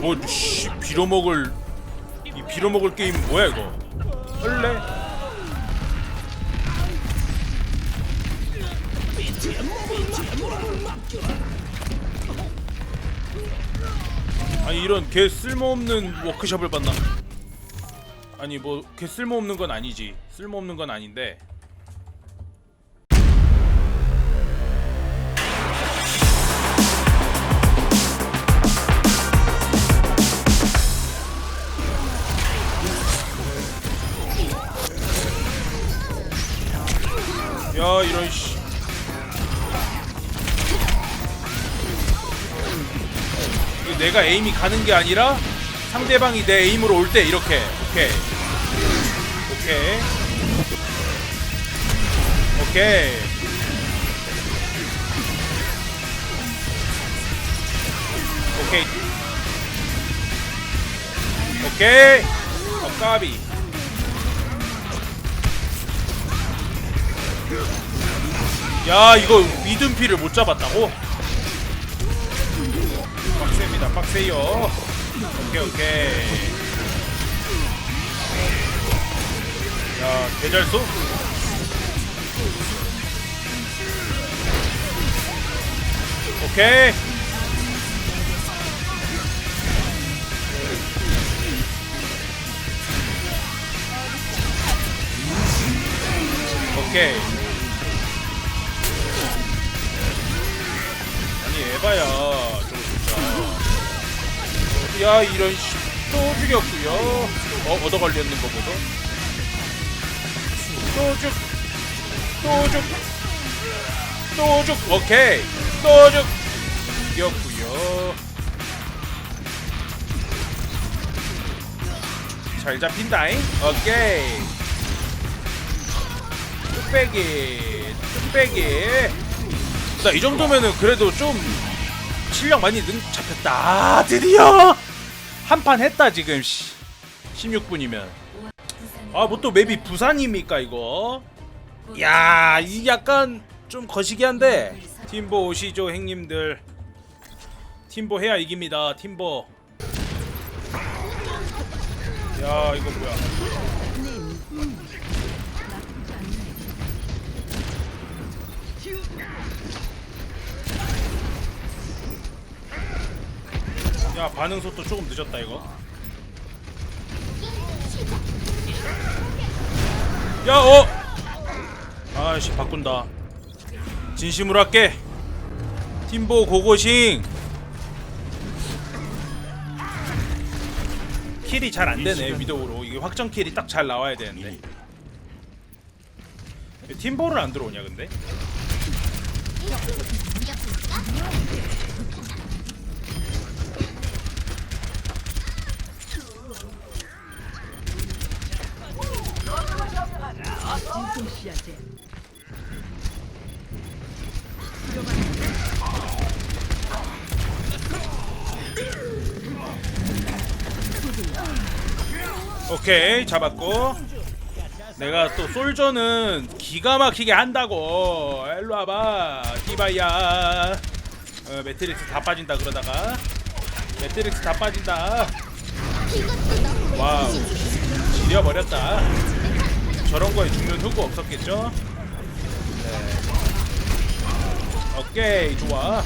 뭐 씨, 빌어먹을 이 빌어먹을 게임 뭐야 이거? 할래? 아니 이런 개 쓸모없는 워크숍을 봤나? 아니 뭐 개 쓸모없는 건 아니지 쓸모없는 건 아닌데 야 이런 씨. 내가 에임이 가는 게 아니라 상대방이 내 에임으로 올 때 이렇게. 오케이. 오케이. 오케이. 오케이. 오케이. 어 까비 야 이거 미둔피를 못 잡았다고? 빡셉니다 빡세요 오케이 오케이 야 개잘쏘? 오케이 오케이 에바야. 저거 진짜. 야 이런 씨또 죽였구요. 어 얻어 걸렸는 거 보소 또죽또죽또죽. 오케이. 또죽. 죽였구요. 잘 잡힌다잉? 오케이. 뚝배기 뚝배기. 나 이 정도면은 그래도 좀 실력 많이 는 잡혔다. 아, 드디어! 한 판 했다 지금 씨. 16분이면. 아 뭐 또 맵이 부산입니까 이거? 야, 이 약간 좀 거시기한데 팀보 오시죠 행님들. 팀보 해야 이깁니다 팀보. 야 이거 뭐야 야 반응 속도 조금 늦었다 이거. 야 어! 아씨 바꾼다. 진심으로 할게. 팀보 고고싱. 킬이 잘 안되네 위도우로. 이게 확정 킬이 딱 잘 나와야 되는데. 왜 팀보를 안 들어오냐 근데 오케이 잡았고. 내가 또 솔저는 기가 막히게 한다고. 일로 와봐 디바이야. 어, 매트릭스 다 빠진다 그러다가. 매트릭스 다 빠진다. 와우. 지려버렸다 저런 거에 죽는 흑우 없었겠죠? 네. 오케이 좋아.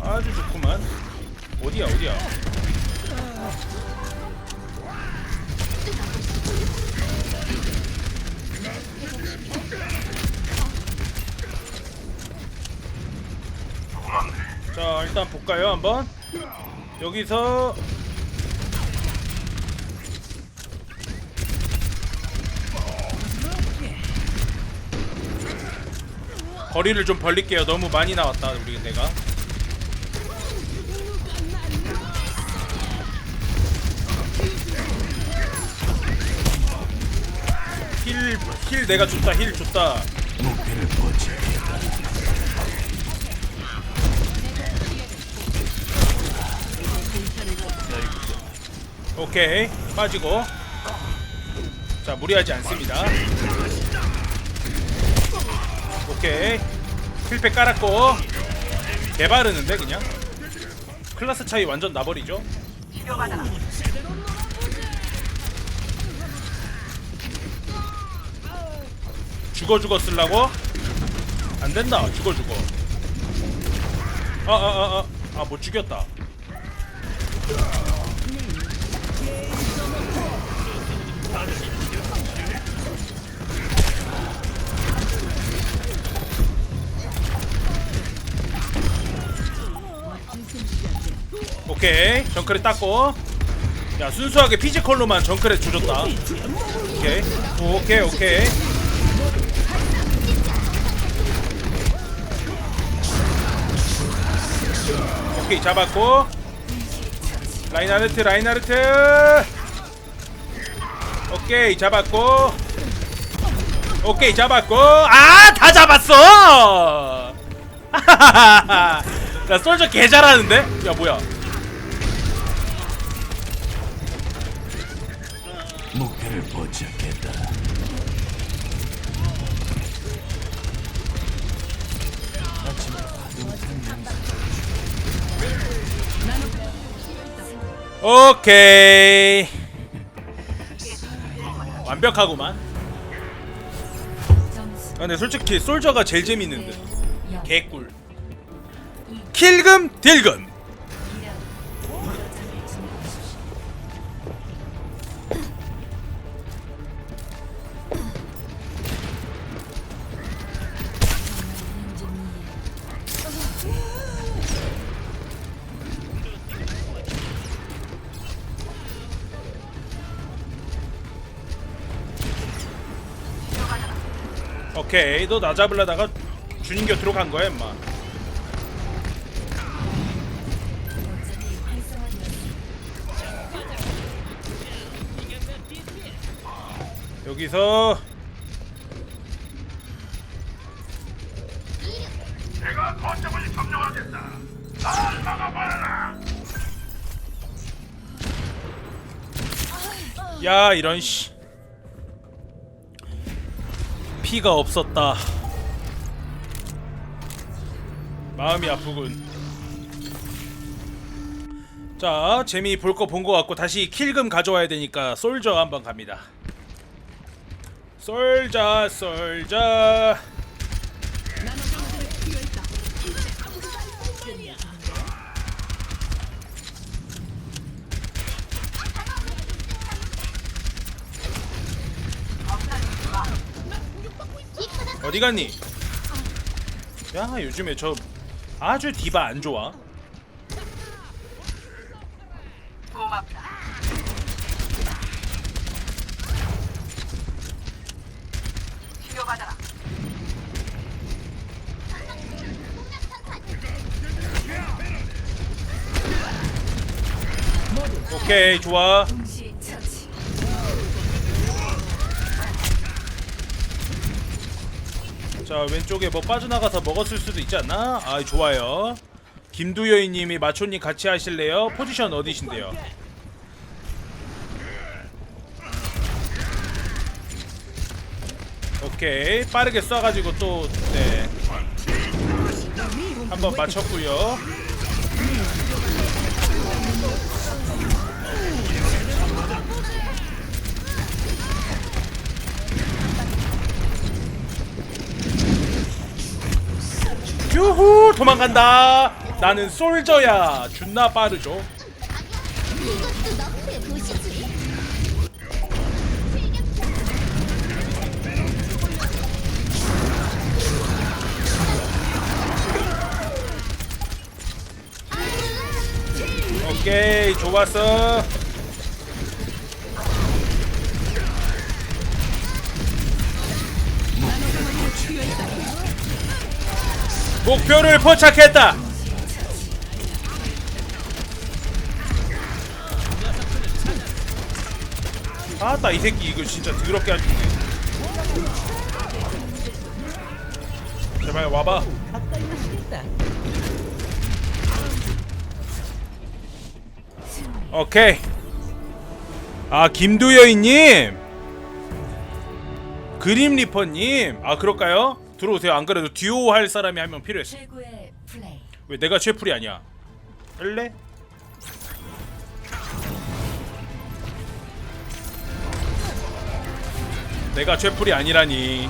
아주 좋구만. 어디야 어디야? 자 일단 볼까요 한번? 여기서 거리를 좀 벌릴게요 너무 많이 나왔다 우리 내가 힐, 힐 내가 줬다, 힐 줬다. 오케이, 빠지고. 자, 무리하지 않습니다. 오케이. 힐팩 깔았고. 개바르는데 그냥 클래스 차이 완전 나버리죠 죽어 죽어 쓰려고? 안 된다 죽어 죽어 아아아아아못 죽였다 오케이. 정크렛 땄고. 야 순수하게 피지컬로만 정크렛 조졌다. 오케이. 오케이 오케이. 오케이 잡았고. 라인하르트 라인하르트. 오케이 잡았고. 오케이 잡았고. 아 다 잡았어! 야 솔저 개 잘하는데? 야 뭐야 포착했다. 오케이. 완벽하구만. 아, 근데 솔직히 솔저가 제일 재밌는 듯 개꿀. 킬금 딜금 오케이. 너 나 잡으려다가 주님 곁으로 간 거야 임마. 여기서. 야 이런 씨 피가 없었다. 마음이 아프군. 자, 재미 볼 거 본 거 같고 다시 킬금 가져와야 되니까 솔저 한번 갑니다. 솔저, 솔저. 어디 갔니? 야, 요즘에 저 아주 디바 안 좋아. 오케이, 좋아. 자 왼쪽에 뭐 빠져나가서 먹었을 수도 있지 않나? 아 좋아요 김두여이님이 마초님 같이 하실래요? 포지션 어디신데요? 오케이 빠르게 쏴가지고 또 네 한번 맞췄고요 유후 도망간다. 나는 솔저야. 존나 빠르죠. 오케이 좋았어 목표를 포착했다. 아따 이 새끼 이거 진짜 더럽게 하지 제발 와봐. 오케이. 아 김두여이님. 그림 리퍼님. 아 그럴까요? 들어오세요 안 그래도 듀오 할 사람이 한 명 필요했어 최고의 플레이. 왜 내가 최풀이 아니야? 할래? 내가 최풀이 아니라니.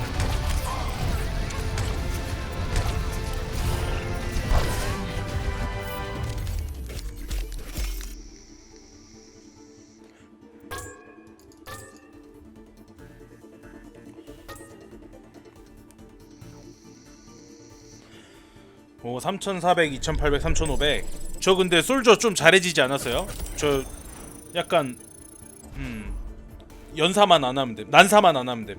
오 3,400, 2,800, 3,500. 저 근데 솔저 좀 잘해지지 않았어요? 저 약간 음 연사만 안 하면 돼. 난사만 안 하면 돼.